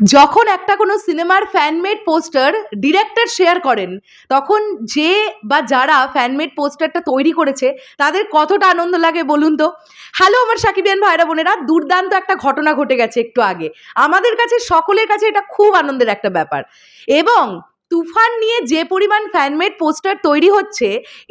যখন একটা কোনো সিনেমার ফ্যানমেড পোস্টার ডিরেক্টর শেয়ার করেন, তখন যে বা যারা ফ্যানমেড পোস্টারটা তৈরি করেছে, তাদের কতটা আনন্দ লাগে বলুন তো? হ্যালো আমার সাকিবিয়ান ভাইরা বোনেরা, দুর্দান্ত একটা ঘটনা ঘটে গেছে একটু আগে। আমাদের কাছে, সকলের কাছে এটা খুব আনন্দের একটা ব্যাপার। এবং তুফান নিয়ে যে পরিমাণ ফ্যানমেড পোস্টার তৈরি হচ্ছে,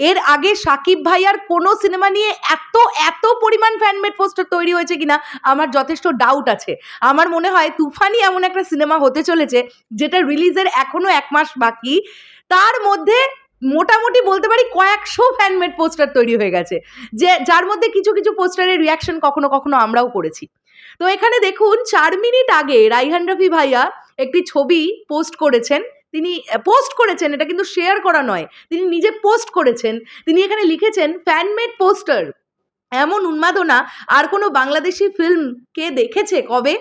এর আগে সাকিব ভাইয়ার কোনো সিনেমা নিয়ে এত এত পরিমাণ ফ্যানমেড পোস্টার তৈরি হয়েছে কিনা আমার যথেষ্ট ডাউট আছে। আমার মনে হয় তুফানই এমন একটা সিনেমা হতে চলেছে, যেটা রিলিজের এখনও এক মাস বাকি। তার মধ্যে মোটামুটি বলতে পারি কয়েকশো ফ্যানমেড পোস্টার তৈরি হয়ে গেছে, যে, যার মধ্যে কিছু কিছু পোস্টারের রিয়াকশন কখনো কখনো আমরাও করেছি। তো এখানে দেখুন, চার মিনিট আগে রাইহান রফি ভাইয়া একটি ছবি পোস্ট করেছেন তিনি পোস্ট করেছেন, এটা কিন্তু শেয়ার করা নয়। তিনি নিজে পোস্ট করেছেন। তিনি এখানে লিখেছেন ফ্যানমেড পোস্টার এমন উন্মাদনা, আর কোনো বাংলাদেশি ফিল্ম কে দেখেছে কবে?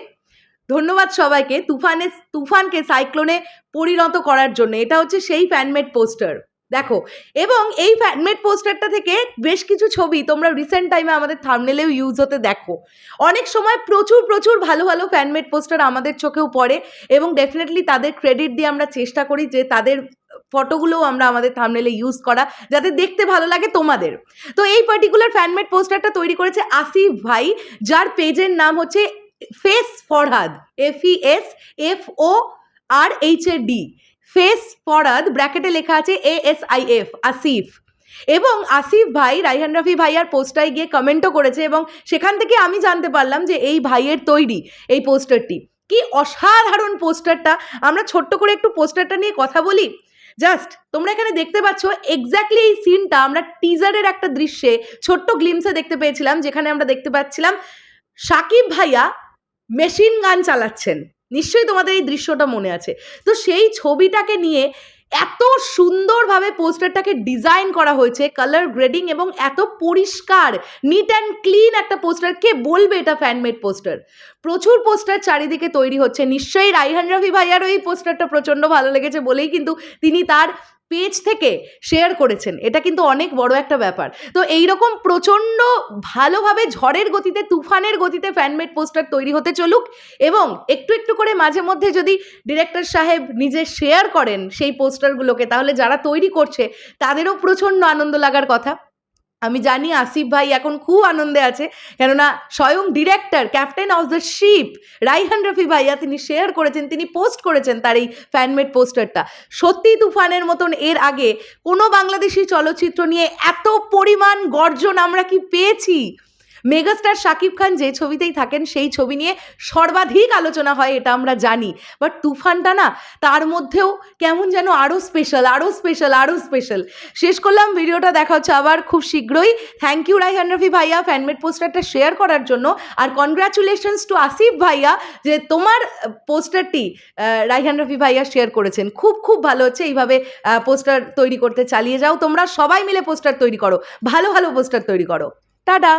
ধন্যবাদ সবাইকে, তুফানে, তুফানকে সাইক্লোনে পরিণত করার জন্য। এটা হচ্ছে সেই ফ্যানমেড পোস্টার দেখো, এবং এই ফ্যানমেড পোস্টারটা থেকে বেশ কিছু ছবি তোমরা রিসেন্ট টাইমে আমাদের থামনেলেও ইউজ হতে দেখো। অনেক সময় প্রচুর প্রচুর ভালো ভালো ফ্যানমেড পোস্টার আমাদের চোখেও পড়ে এবং ডেফিনেটলি তাদের ক্রেডিট দিয়ে আমরা চেষ্টা করি যে তাদের ফটোগুলোও আমরা আমাদের থামনেলে ইউজ করা যাতে দেখতে ভালো লাগে তোমাদের। তো এই পার্টিকুলার ফ্যানমেড পোস্টারটা তৈরি করেছে আসিফ ভাই, যার পেজের নাম হচ্ছে face Farhad F E S F O R H A D face Farhad ব্র্যাকেটে লেখা আছে A S I F Asif. এবং আসিফ ভাই, রাইহান রফি ভাইয়ার পোস্টায় গিয়ে কমেন্টও করেছে এবং সেখান থেকে আমি জানতে পারলাম যে এই ভাইয়ের তৈরি এই পোস্টারটি। কি অসাধারণ পোস্টারটা! আমরা ছোট্ট করে একটু পোস্টারটা নিয়ে কথা বলি। জাস্ট তোমরা এখানে দেখতে পাচ্ছ এক্স্যাক্টলি এই সিনটা আমরা টিজারের একটা দৃশ্যে ছোট্ট গ্লিমসে দেখতে পেয়েছিলাম, যেখানে আমরা দেখতে পাচ্ছিলাম সাকিব ভাইয়া মেশিন গান চালাচ্ছেন। নিশ্চয়ই তোমাদের এই দৃশ্যটা মনে আছে। তো সেই ছবিটাকে নিয়ে এত সুন্দরভাবে পোস্টারটাকে ডিজাইন করা হয়েছে কালার গ্রেডিং এবং এত পরিষ্কার নিট অ্যান্ড ক্লিন একটা পোস্টার। কে বলবে এটা ফ্যানমেড পোস্টার? প্রচুর পোস্টার চারিদিকে তৈরি হচ্ছে। নিশ্চয়ই রাইহান রফি ভাইয়ারও এই পোস্টারটা প্রচণ্ড ভালো লেগেছে বলেই কিন্তু তিনি তার পেজ থেকে শেয়ার করেছেন। এটা কিন্তু অনেক বড় একটা ব্যাপার। তো এই রকম প্রচণ্ড ভালোভাবে ঝড়ের গতিতে, তুফানের গতিতে ফ্যানমেড পোস্টার তৈরি হতে চলুক এবং একটু একটু করে মাঝে মধ্যে যদি ডিরেক্টর সাহেব নিজে শেয়ার করেন সেই পোস্টারগুলোকে তাহলে যারা তৈরি করছে, তাদেরও প্রচণ্ড আনন্দ লাগার কথা। আমি জানি আসিফ ভাই এখন খুব আনন্দে আছে, কেননা স্বয়ং director captain of the ship Raihan Rafi ভাইয়া তিনি শেয়ার করেছেন, তিনি পোস্ট করেছেন তার এই ফ্যানমেড পোস্টারটা সত্যি তুফানের মতন এর আগে কোনো বাংলাদেশি চলচ্চিত্র নিয়ে এত পরিমাণ গর্জন আমরা কি পেয়েছি? মেগাস্টার শাকিব খান যে ছবিতেই থাকেন, সেই ছবি নিয়ে সর্বাধিক আলোচনা হয়, এটা আমরা জানি। বাট তুফানটা না, তার মধ্যেও কেমন যেন আরও স্পেশাল আরও স্পেশাল আরও স্পেশাল শেষ করলাম, ভিডিওটা দেখা হচ্ছে আবার খুব শীঘ্রই। থ্যাংক ইউ রাইহান রফি ভাইয়া ফ্যানমেড পোস্টারটা শেয়ার করার জন্য। আর কনগ্রাচুলেশনস টু আসিফ ভাইয়া, যে তোমার পোস্টারটি রাইহান রফি ভাইয়া শেয়ার করেছেন। খুব খুব ভালো হচ্ছে এইভাবে পোস্টার তৈরি করতে চালিয়ে যাও তোমরা। সবাই মিলে পোস্টার তৈরি করো। ভালো ভালো পোস্টার তৈরি করো। টাটা!